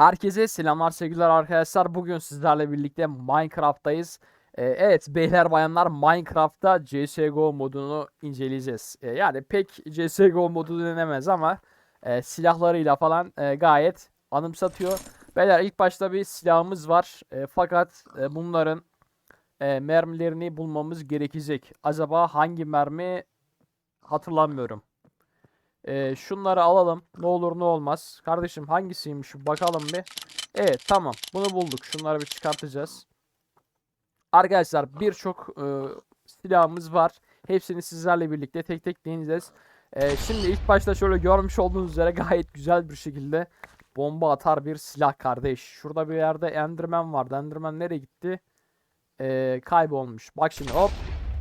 Herkese selamlar sevgiler arkadaşlar. Bugün sizlerle birlikte Minecraft'tayız. Ee, evet beyler bayanlar Minecraft'ta CSGO modunu inceleyeceğiz. Ee, yani pek CSGO modu denemez ama e, silahlarıyla falan e, gayet anımsatıyor. Beyler ilk başta bir silahımız var. E, fakat e, bunların e, mermilerini bulmamız gerekecek. Acaba hangi mermi hatırlamıyorum. Ee, şunları alalım. Ne olur ne olmaz. Kardeşim hangisiymiş bakalım bir. Evet tamam. Bunu bulduk. Şunları bir çıkartacağız. Arkadaşlar birçok e, silahımız var. Hepsini sizlerle birlikte tek tek deneyeceğiz. Ee, şimdi ilk başta şöyle görmüş olduğunuz üzere gayet güzel bir şekilde bomba atar bir silah kardeş. Şurada bir yerde Enderman vardı. Enderman nereye gitti? Ee, kaybolmuş. Bak şimdi hop.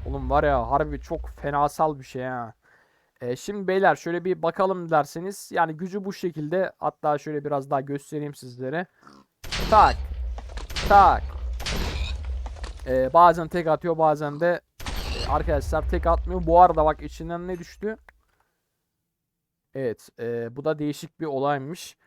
Oğlum var ya harbi çok fenasal bir şey ha. Ee, şimdi beyler şöyle bir bakalım derseniz yani gücü bu şekilde hatta şöyle biraz daha göstereyim sizlere. Tak. Tak. Ee, bazen tek atıyor bazen de e, arkadaşlar tek atmıyor. Bu arada bak içinden ne düştü? Evet e, bu da değişik bir olaymış.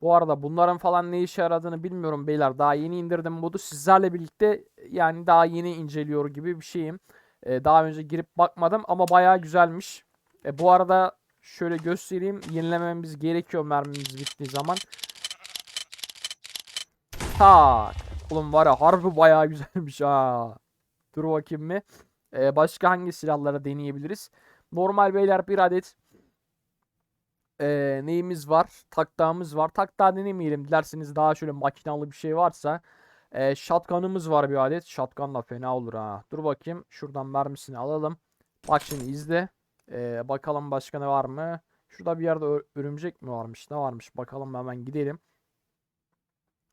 Bu arada bunların falan ne işe yaradığını bilmiyorum beyler. Daha yeni indirdim modu. Sizlerle birlikte yani daha yeni inceliyor gibi bir şeyim. E, daha önce girip bakmadım ama bayağı güzelmiş. E, bu arada şöyle göstereyim. Yenilememiz gerekiyor mermimiz bittiği zaman. Tak. Oğlum var ya harbi bayağı güzelmiş ha. Dur bakayım mı? E, başka hangi silahlara deneyebiliriz? Normal beyler bir adet e, neyimiz var? Taktağımız var. Taktağı denemeyelim. Dilerseniz daha şöyle makinalı bir şey varsa. E, shotgun'ımız var bir adet. Shotgun da fena olur ha. Dur bakayım. Şuradan mermisini alalım. Bak şimdi izle. E, bakalım başka ne var mı? Şurada bir yerde örümcek mi varmış? Ne varmış? Bakalım hemen gidelim.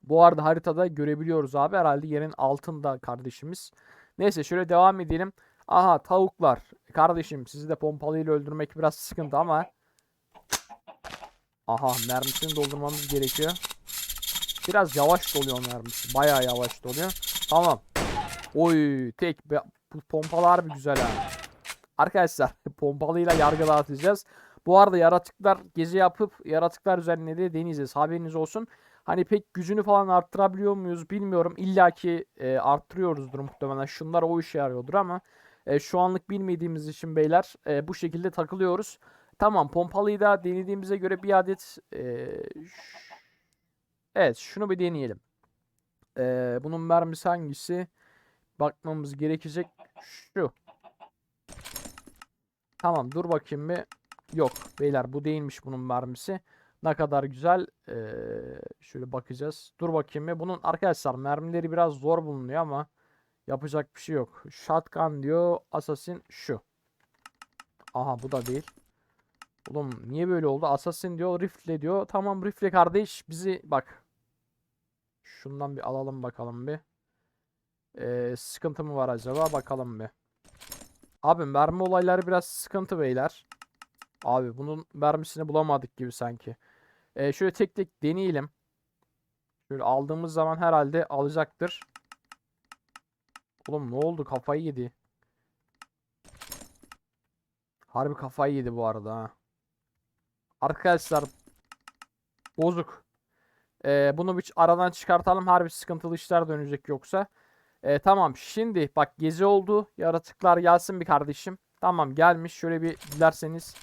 Bu arada haritada görebiliyoruz abi. Herhalde yerin altında kardeşimiz. Neyse şöyle devam edelim. Aha tavuklar. Kardeşim sizi de pompalıyla öldürmek biraz sıkıntı ama. Aha mermisini doldurmamız gerekiyor. Biraz yavaş doluyor mermisi. Bayağı yavaş doluyor. Tamam. Oy tek be- bu pompalar bir güzel ha. Arkadaşlar pompalıyla yargı dağıtacağız. Bu arada yaratıklar gezi yapıp yaratıklar üzerine de deneyeceğiz. Haberiniz olsun. Hani pek gücünü falan arttırabiliyor muyuz bilmiyorum. İlla ki e, arttırıyoruzdur muhtemelen. Şunlar o işe yarıyordur ama e, şu anlık bilmediğimiz için beyler e, bu şekilde takılıyoruz. Tamam pompalıyı da denediğimize göre bir adet e, Evet şunu bir deneyelim. E, bunun mermisi hangisi? Bakmamız gerekecek. Şu. Tamam dur bakayım bir. Yok beyler bu değilmiş bunun mermisi. Ne kadar güzel. Ee, şöyle bakacağız. Dur bakayım bir. Bunun arkadaşlar mermileri biraz zor bulunuyor ama yapacak bir şey yok. Shotgun diyor. Assassin şu. Aha bu da değil. Oğlum niye böyle oldu? Assassin diyor. Rifle diyor. Tamam rifle kardeş. Bizi bak. Şundan bir alalım bakalım bir. Ee, sıkıntı mı var acaba? Bakalım bir. Abi mermi olayları biraz sıkıntı beyler. Abi bunun mermisini bulamadık gibi sanki. Ee, şöyle tek tek deneyelim. Şöyle aldığımız zaman herhalde alacaktır. Oğlum ne oldu? Kafayı yedi. Harbi kafayı yedi bu arada ha. Arkadaşlar bozuk. Ee, bunu bir aradan çıkartalım. Harbi sıkıntılı işler dönecek yoksa. Ee, tamam şimdi bak gezi oldu. Yaratıklar gelsin bir kardeşim. Tamam gelmiş. Şöyle bir dilerseniz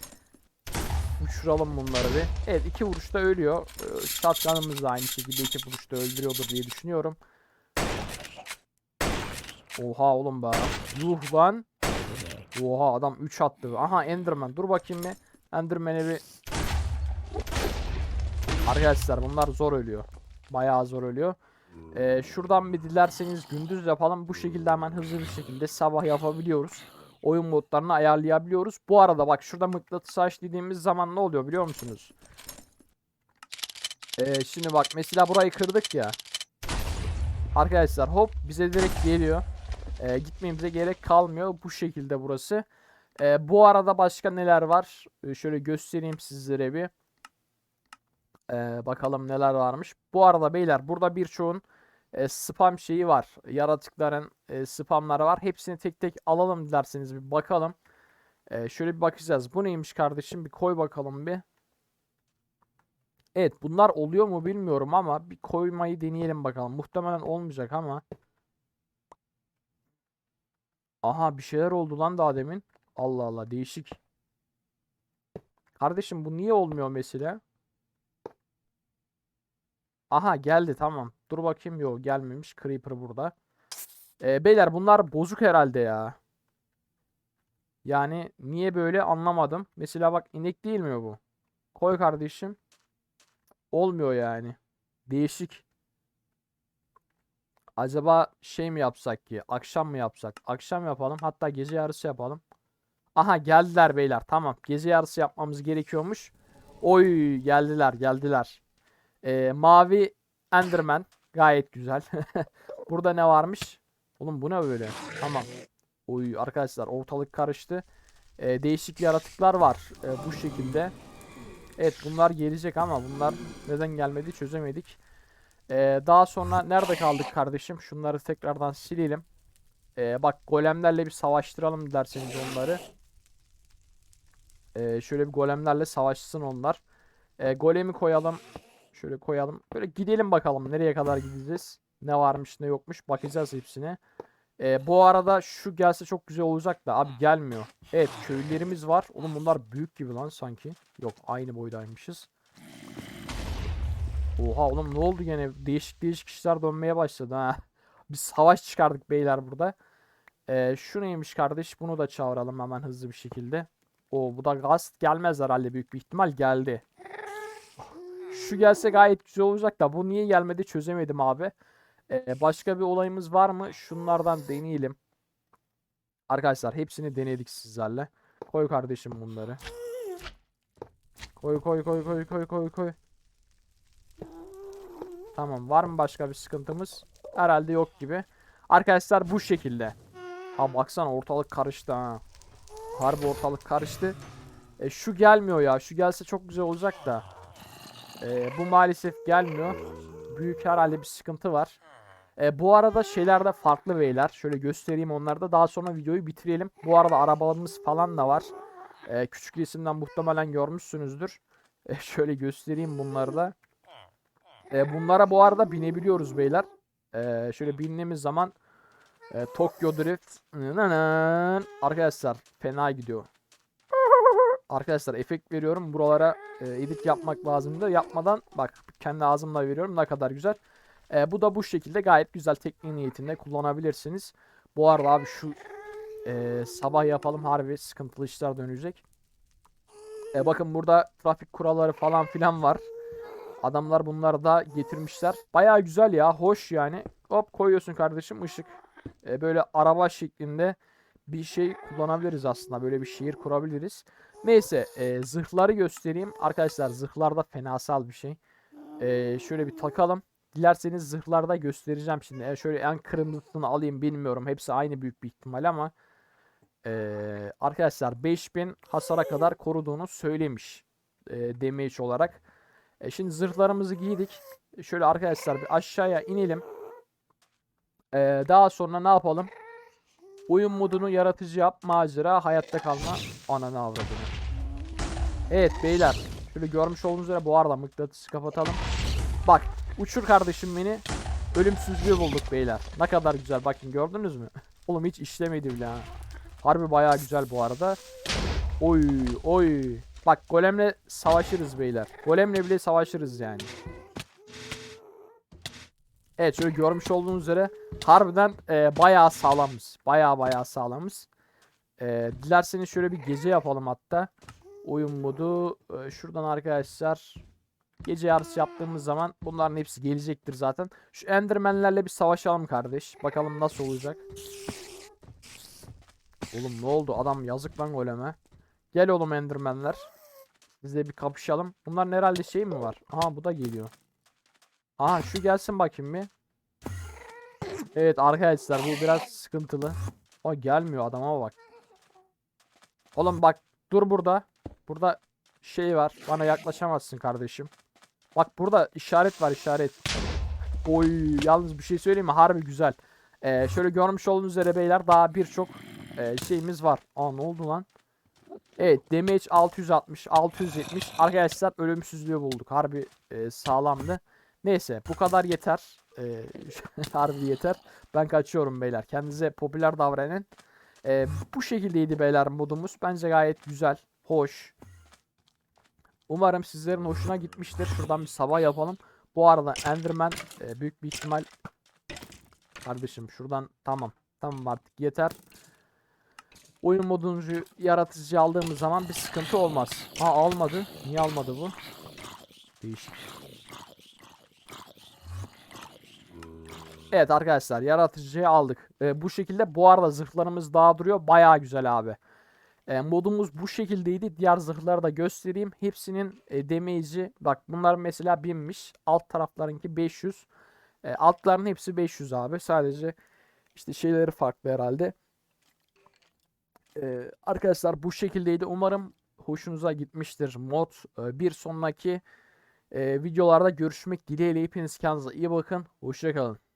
uçuralım bunları bir. Evet iki vuruşta ölüyor. Ee, shotgun'ımız da aynı şekilde iki vuruşta öldürüyordur diye düşünüyorum. Oha oğlum be. Yuh lan. Oha adam 3 attı. Aha Enderman. Dur bakayım bir. Enderman'e bir Arkadaşlar bunlar zor ölüyor. Bayağı zor ölüyor. Ee, şuradan bir dilerseniz gündüz yapalım. Bu şekilde hemen hızlı bir şekilde sabah yapabiliyoruz. Oyun modlarını ayarlayabiliyoruz. Bu arada bak şurada mıknatıs aç dediğimiz zaman ne oluyor biliyor musunuz? Ee, şimdi bak mesela burayı kırdık ya. Arkadaşlar hop bize direkt geliyor. Ee, gitmemize gerek kalmıyor. Bu şekilde burası. Ee, bu arada başka neler var? Ee, şöyle göstereyim sizlere bir. Ee, bakalım neler varmış. Bu arada beyler burada birçoğun e, spam şeyi var. Yaratıkların e, spamları var. Hepsini tek tek alalım dilerseniz bir bakalım. E, şöyle bir bakacağız. Bu neymiş kardeşim? Bir koy bakalım bir. Evet bunlar oluyor mu bilmiyorum ama bir koymayı deneyelim bakalım. Muhtemelen olmayacak ama. Aha bir şeyler oldu lan daha demin. Allah Allah değişik. Kardeşim bu niye olmuyor mesela? Aha geldi tamam. Dur bakayım yok gelmemiş. Creeper burada. Ee, beyler bunlar bozuk herhalde ya. Yani niye böyle anlamadım. Mesela bak inek değil mi bu? Koy kardeşim. Olmuyor yani. Değişik. Acaba şey mi yapsak ki? Akşam mı yapsak? Akşam yapalım. Hatta gece yarısı yapalım. Aha geldiler beyler. Tamam. Gece yarısı yapmamız gerekiyormuş. Oy geldiler geldiler. Ee, mavi Enderman. Gayet güzel. Burada ne varmış? Oğlum bu ne böyle? Tamam. Oy arkadaşlar ortalık karıştı. Ee, değişik yaratıklar var. Ee, bu şekilde. Evet bunlar gelecek ama bunlar neden gelmedi çözemedik. Ee, daha sonra nerede kaldık kardeşim? Şunları tekrardan silelim. Ee, bak golemlerle bir savaştıralım derseniz onları. Ee, şöyle bir golemlerle savaşsın onlar. Ee, golemi koyalım. Şöyle koyalım. Böyle gidelim bakalım nereye kadar gideceğiz. Ne varmış ne yokmuş bakacağız hepsine. Ee, bu arada şu gelse çok güzel olacak da abi gelmiyor. Evet köylülerimiz var. Oğlum bunlar büyük gibi lan sanki. Yok aynı boydaymışız. Oha oğlum ne oldu gene? Değişik değişik işler dönmeye başladı ha. Bir savaş çıkardık beyler burada. Ee, şu neymiş kardeş? Bunu da çağıralım hemen hızlı bir şekilde. O bu da gaz gelmez herhalde büyük bir ihtimal geldi. Şu gelse gayet güzel olacak da bu niye gelmedi çözemedim abi. Ee, başka bir olayımız var mı? Şunlardan deneyelim. Arkadaşlar hepsini denedik sizlerle. Koy kardeşim bunları. Koy koy koy koy koy koy koy. Tamam var mı başka bir sıkıntımız? Herhalde yok gibi. Arkadaşlar bu şekilde. Ha baksana ortalık karıştı ha. Harbi ortalık karıştı. E, şu gelmiyor ya. Şu gelse çok güzel olacak da. E, bu maalesef gelmiyor. Büyük herhalde bir sıkıntı var. E, bu arada şeyler de farklı beyler. Şöyle göstereyim onları da. Daha sonra videoyu bitirelim. Bu arada arabalarımız falan da var. E, küçük resimden muhtemelen görmüşsünüzdür. E, şöyle göstereyim bunları da. E, bunlara bu arada binebiliyoruz beyler. E, şöyle bindiğimiz zaman e, Tokyo Drift arkadaşlar fena gidiyor. Arkadaşlar efekt veriyorum. Buralara e, edit yapmak lazımdı. Yapmadan bak kendi ağzımla veriyorum ne kadar güzel. E, bu da bu şekilde gayet güzel teknik niyetinde kullanabilirsiniz. Bu arada abi şu e, sabah yapalım harbi sıkıntılı işler dönecek. E, bakın burada trafik kuralları falan filan var. Adamlar bunları da getirmişler. Baya güzel ya hoş yani. Hop koyuyorsun kardeşim ışık. E, böyle araba şeklinde bir şey kullanabiliriz aslında. Böyle bir şehir kurabiliriz. Neyse e, zırhları göstereyim. Arkadaşlar zırhlar da fenasal bir şey. E, şöyle bir takalım. Dilerseniz zırhlarda göstereceğim şimdi. E, şöyle en kırmızısını alayım bilmiyorum. Hepsi aynı büyük bir ihtimal ama. E, arkadaşlar 5000 hasara kadar koruduğunu söylemiş. E, damage olarak. E, şimdi zırhlarımızı giydik. Şöyle arkadaşlar bir aşağıya inelim. E, daha sonra ne yapalım? Oyun modunu yaratıcı yap, macera, hayatta kalma, ananı avradını. Evet beyler. Şöyle görmüş olduğunuz üzere bu arada mıknatısı kapatalım. Bak uçur kardeşim beni. Ölümsüzlüğü bulduk beyler. Ne kadar güzel bakın gördünüz mü? Oğlum hiç işlemedi bile ha. Harbi bayağı güzel bu arada. Oy oy. Bak golemle savaşırız beyler. Golemle bile savaşırız yani. Evet şöyle görmüş olduğunuz üzere harbiden e, bayağı sağlamız. Bayağı bayağı sağlamız. E, dilerseniz şöyle bir gece yapalım hatta. Oyun modu e, şuradan arkadaşlar gece yarısı yaptığımız zaman bunların hepsi gelecektir zaten. Şu endermenlerle bir savaşalım kardeş. Bakalım nasıl olacak. Oğlum ne oldu? Adam yazık lan goleme. Gel oğlum endermenler. Biz de bir kapışalım. Bunların herhalde şey mi var? Aha bu da geliyor. Aha şu gelsin bakayım bir. Evet arkadaşlar bu biraz sıkıntılı. O gelmiyor adama bak. Oğlum bak dur burada. Burada şey var. Bana yaklaşamazsın kardeşim. Bak burada işaret var işaret. Oy yalnız bir şey söyleyeyim mi? Harbi güzel. Ee, şöyle görmüş olduğunuz üzere beyler daha birçok e, şeyimiz var. Aa ne oldu lan? Evet damage 660 670 arkadaşlar ölümsüzlüğü bulduk. Harbi e, sağlamdı. Neyse bu kadar yeter. E, harbi yeter. Ben kaçıyorum beyler. Kendinize popüler davranın. E, bu şekildeydi beyler modumuz. Bence gayet güzel. Hoş. Umarım sizlerin hoşuna gitmiştir. Şuradan bir sabah yapalım. Bu arada Enderman e, büyük bir ihtimal kardeşim şuradan tamam. Tamam artık yeter. Oyun modunuzu yaratıcı aldığımız zaman bir sıkıntı olmaz. Ha almadı. Niye almadı bu? Değişik. Evet arkadaşlar yaratıcıyı aldık. E, bu şekilde bu arada zırhlarımız daha duruyor. Bayağı güzel abi. E, modumuz bu şekildeydi. Diğer zırhları da göstereyim. Hepsinin e, damage'i bak bunlar mesela 1000'miş. Alt taraflarınki 500. E, altların hepsi 500 abi. Sadece işte şeyleri farklı herhalde. E, arkadaşlar bu şekildeydi. Umarım hoşunuza gitmiştir mod. E, bir sonraki e, videolarda görüşmek dileğiyle hepiniz kendinize iyi bakın. Hoşçakalın.